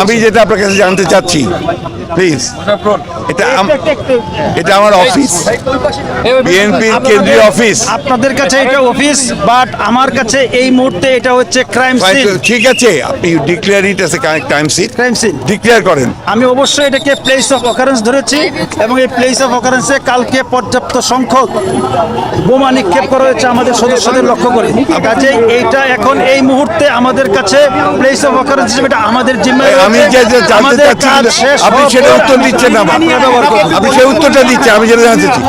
আমি যেটা আপনার কাছে জানতে চাচ্ছি প্লিজ এটা এটা আমার অফিস বিএনপির কেন্দ্রীয় অফিস আপনাদের কাছে এটা অফিস বাট আমার কাছে এই মুহূর্তে এটা হচ্ছে ক্রাইম সিন ঠিক আছে আপনি declare it a time sit crime scene declare করেন। আমি অবশ্যই এটাকে প্লেস অফ অকারেন্স ধরেছি এবং এই প্লেস অফ অকারেন্সে কালকে পর্যাপ্ত সংখ্যক বোমা নিক্ষেপ করা হয়েছে আমাদের সদস্যদের লক্ষ্য করে। কাজে এইটা এখন এই মুহূর্তে আমাদের কাছে প্লেস অফ অকারেন্স হিসেবে এটা আমাদের জিম্মায় আমি যে জানতে আমাদের চাচ্ছি কাজ শেষ আপনি সেটা উত্তর দিচ্ছেন না আপনি সেই উত্তরটা দিচ্ছেন আমি যেটা জানতে চাচ্ছি।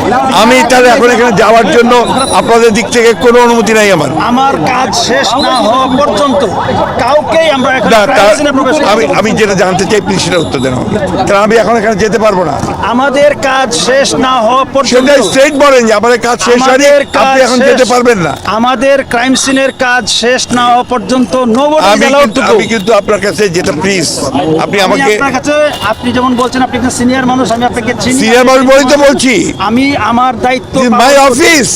আমি তাহলে এখন এখানে যাওয়ার জন্য আপনাদের দিক থেকে কোনো অনুমতি নাই আমার। আমার কাজ শেষ না হওয়া পর্যন্ত আমরা এখন আমি আমি যেটা জানতে চাই প্লিজ সেটা উত্তর দেন কারণ আমি এখন এখানে যেতে পারব না। আমাদের কাজ শেষ না হওয়া পর্যন্ত সেটা স্ট্রেট বলেন যে আমাদের কাজ শেষ হয়নি আপনি এখন যেতে পারবেন না। আমাদের ক্রাইম সিনের কাজ শেষ না হওয়া পর্যন্ত আমি কিন্তু আমি কিন্তু আপনার কাছে যেটা প্লিজ আপনি আমাকে আপনার কাছে আপনি যেমন বলছেন আপনি একজন সিনিয়র মানুষ আমি আপনাকে চিনি সিনিয়র মানুষ বলেই তো বলছি। আমি আমার দায়িত্ব মাই অফিস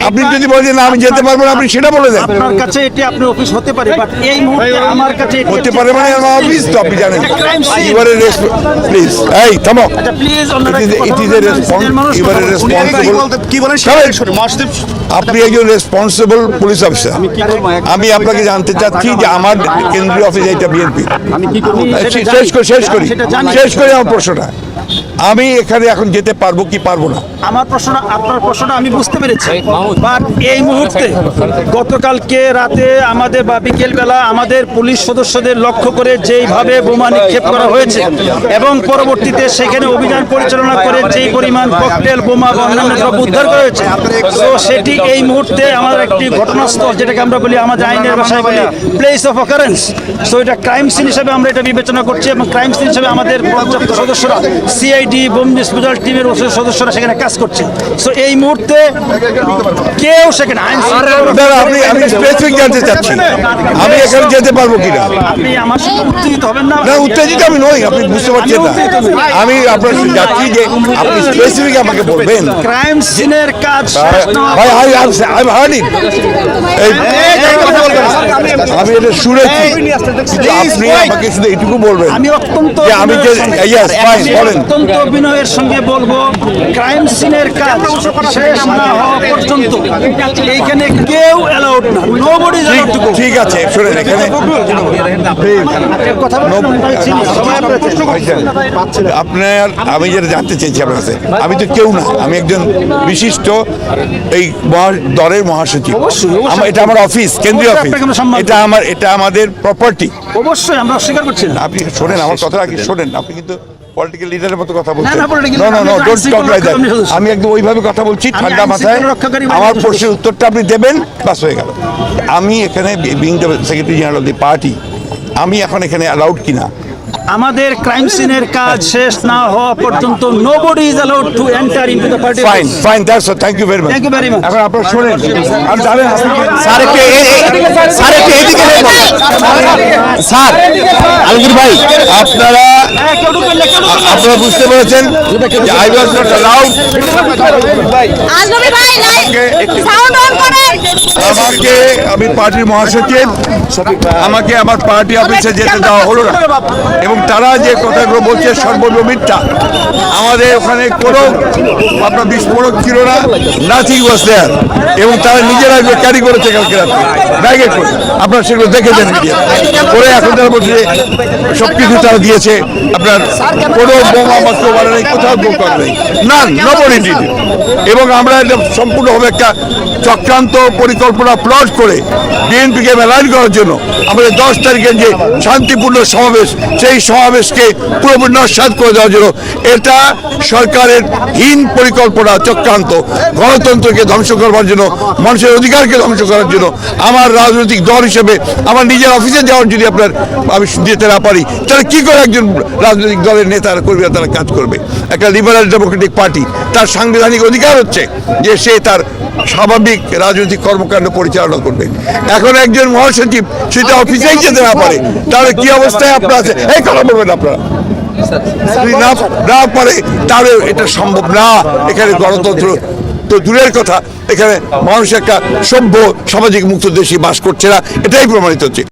আপনি যদি বলেন না আমি যেতে পারব না আপনি সেটা বলে দেন। আপনার কাছে এটি আপনার অফিস হতে পারে বাট এই মুহূর্তে আমার কাছে হতে পারে মানে আমার অফিস তো আপনি জানেন। crime ইউআর প্লিজ এই থামো। আচ্ছা please it is a response- you are a কি বলেন. মহাসচিব আপনি একজন রেসপন্সিবল পুলিশ অফিসার আমি আপনাকে জানতে চাচ্ছি যে আমার কেন্দ্রীয় অফিস এটা বিএনপি শেষ করি শেষ করি। শেষ করি আমার প্রশ্নটা। আমি এখানে এখন যেতে পারব কি পারব না? আমার প্রশ্ন, আপনার প্রশ্নটা আমি বুঝতে পেরেছি। বাট এই মুহূর্তে গতকালকে রাতে আমাদের বা বিকেল বেলা আমাদের পুলিশ সদস্যদের লক্ষ্য করে যেইভাবে বোমা নিক্ষেপ করা হয়েছে এবং পরবর্তীতে সেখানে অভিযান পরিচালনা করে যেই পরিমাণ ককটেল, বোমা বা অন্যান্য দ্রব্য উদ্ধার করা হয়েছে। তো সেটি এই মুহূর্তে আমাদের একটি ঘটনাস্থল, যেটাকে আমরা বলি আমাদের আইনের ভাষায় বলি প্লেস অফ অকারেন্স সো এটা ক্রাইম সিন হিসেবে আমরা এটা বিবেচনা করছি এবং ক্রাইম সিন হিসেবে আমাদের পর্যাপ্ত সদস্যরা সিআইডি বোম ডিসপোজাল টিমের সদস্যরা সেখানে কাজ করছে। সো এই মুহূর্তে কেউ সেখানে আপনি আমি স্পেসিফিক জানতে চাচ্ছি আমি এখানে যেতে পারব কিনা? আপনি আমার সাথে উত্তেজিত হবেন না। না উত্তেজিত আমি নই আপনি বুঝতে পারছেন না। আমি আপনার যাচ্ছি যে আপনি স্পেসিফিক আমাকে বলবেন। ক্রাইম সিনের কাজ ভাই I I I heard it আমি এটা শুনেছি। আপনি আমাকে শুধু এইটুকু বলবেন। আমি অত্যন্ত আমি যে ইয়েস ফাইন বলেন। অত্যন্ত বিনয়ের সঙ্গে বলব ক্রাইম সিনের কাজ শেষ না হওয়া পর্যন্ত এইখানে কেউ অ্যালাউড না। নোবডি ঠিক ঠিক আছে শুনেন এখানে। আপনার আমি যেটা জানতে চাইছি আপনার কাছে আমি তো কেউ না আমি একজন বিশিষ্ট এই দলের মহাসচিব। এটা আমার অফিস কেন্দ্রীয় অবশ্যই অফিস এটা আমার এটা আমাদের প্রপার্টি অবশ্যই আমরা অস্বীকার করছি আপনি শোনেন আমার কথা কি শোনেন আপনি কিন্তু পলিটিক্যাল লিডারের মতো কথা বলছেন। না, political No, no, leader, no, আমি একদম ওইভাবে কথা বলছি ঠান্ডা মাথায়। আমার প্রশ্নের উত্তরটা আপনি দেবেন বাস হয়ে গেল। আমি এখানে being the secretary general of the party আমি এখন এখানে অ্যালাউড কিনা? আমাদের ক্রাইম সিনের কাজ শেষ না হওয়া পর্যন্ত nobody is allowed to enter into the party fine fine that's thank you very much Thank you very much. এখন আপনারা শুনেন। আর জানেন স্যার একটু স্যার একটু এদিকে স্যার আলমগীর ভাই আপনারা আপনারা বুঝতে পেরেছেন আই ওয়াজ নট অ্যালাউড আমাকে আমি পার্টির মহাসচিব আমাকে আমার পার্টি অফিসে যেতে দেওয়া হলো না। এবং তারা যে কথাগুলো বলছে সর্বর্ণ মিথ্যা আমাদের ওখানে কোনো আপনার বিস্ফোরক ছিল না নাথিং ওয়াজ দেয়ার এবং তারা নিজেরা ক্যারি করেছে কালকে রাত্রে। ব্যাগে করে। আপনারা সেগুলো দেখেছেন মিডিয়া। করে এখন তারা বলছে সব কিছু তারা দিয়েছে। আপনার কোনো বোমা বা কেউ নেই, কোথাও বোম করে নেই। না নবরী এবং আমরা এটা সম্পূর্ণভাবে একটা চক্রান্ত পরিকল্পনা প্লট করে বিএনপিকে মেলাইন করার জন্য আমাদের দশ তারিখের যে শান্তিপূর্ণ সমাবেশ, সেই সমাবেশকে পুরোপুরি নস্বাত করে দেওয়ার জন্য এটা সরকারের হীন পরিকল্পনা, চক্রান্ত। গণতন্ত্রকে ধ্বংস করবার জন্য, মানুষের অধিকারকে ধ্বংস করার জন্য আমার রাজনৈতিক দল হিসেবে আমার নিজের অফিসে যাওয়ার যদি আপনার আমি দিতে না পারি তাহলে কি করে একজন রাজনৈতিক দলের নেতারা কর্মীরা তারা কাজ করবে? একটা লিবারাল ডেমোক্রেটিক পার্টি তার সাংবিধানিক অধিকার হচ্ছে যে সে তার স্বাভাবিক রাজনৈতিক কর্মকাণ্ড পরিচালনা করবে। এখন একজন মহাসচিব সেটা অফিসেই যেতে না পারে তাহলে কি অবস্থায় আপনার আছে? এই কথা বলবেন আপনারা। না পারে তাহলে এটা সম্ভব না। এখানে গণতন্ত্র তো দূরের কথা, এখানে মানুষ একটা সভ্য সামাজিক মুক্ত দেশে বাস করছে না, এটাই প্রমাণিত হচ্ছে।